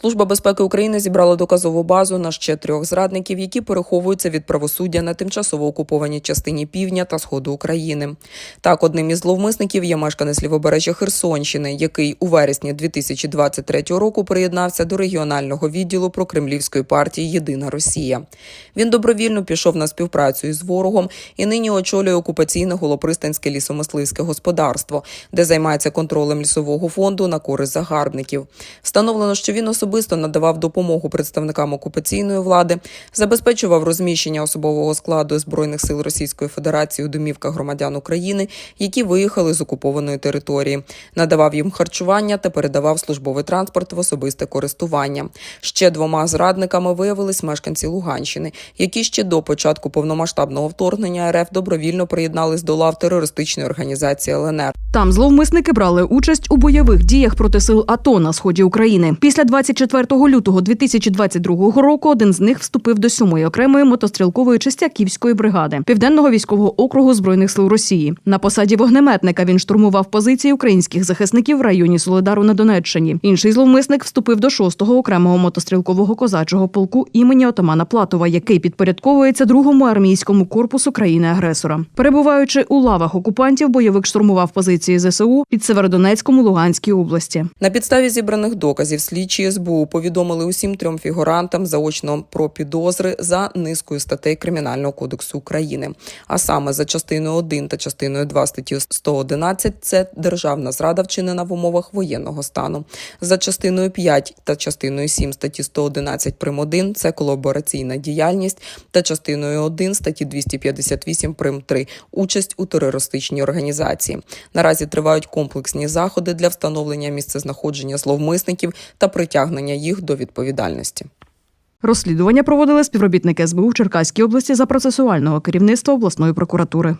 Служба безпеки України зібрала доказову базу на ще трьох зрадників, які переховуються від правосуддя на тимчасово окупованій частині півдня та сходу України. Так, одним із зловмисників є мешканець лівобережжя Херсонщини, який у вересні 2023 року приєднався до регіонального відділу прокремлівської партії Єдина Росія. Він добровільно пішов на співпрацю із ворогом і нині очолює окупаційне голопристанське лісомисливське господарство, де займається контролем лісового фонду на користь загарбників. Встановлено, що він особисто надавав допомогу представникам окупаційної влади, забезпечував розміщення особового складу збройних сил Російської Федерації у домівках громадян України, які виїхали з окупованої території, надавав їм харчування та передавав службовий транспорт в особисте користування. Ще двома зрадниками виявились мешканці Луганщини, які ще до початку повномасштабного вторгнення РФ добровільно приєднались до лав терористичної організації ЛНР. Там зловмисники брали участь у бойових діях проти сил АТО на сході України. Після 24 лютого 2022 року один з них вступив до 7-ї окремої мотострілкової частяківської бригади Південного військового округу збройних сил Росії. На посаді вогнеметника він штурмував позиції українських захисників в районі Солидару на Донеччині. Інший зловмисник вступив до 6-го окремого мотострілкового козачого полку імені Отамана Платова, який підпорядковується другому армійському корпусу країни-агресора. Перебуваючи у лавах окупантів, бойовик штурмував позиції ЗСУ під Северодонецьком у Луганській області. На підставі зібраних доказів слідчі СБУ повідомили усім трьом фігурантам заочно про підозри за низкою статей Кримінального кодексу України. А саме за частиною 1 та частиною 2 статті 111 – це державна зрада вчинена в умовах воєнного стану. За частиною 5 та частиною 7 статті 111 прим. 1 – це колабораційна діяльність та частиною 1 статті 258 прим. 3 – участь у терористичній організації. Наразі тривають комплексні заходи для встановлення місцезнаходження зловмисників та притягнення їх до відповідальності. Розслідування проводили співробітники СБУ в Черкаській області за процесуального керівництва обласної прокуратури.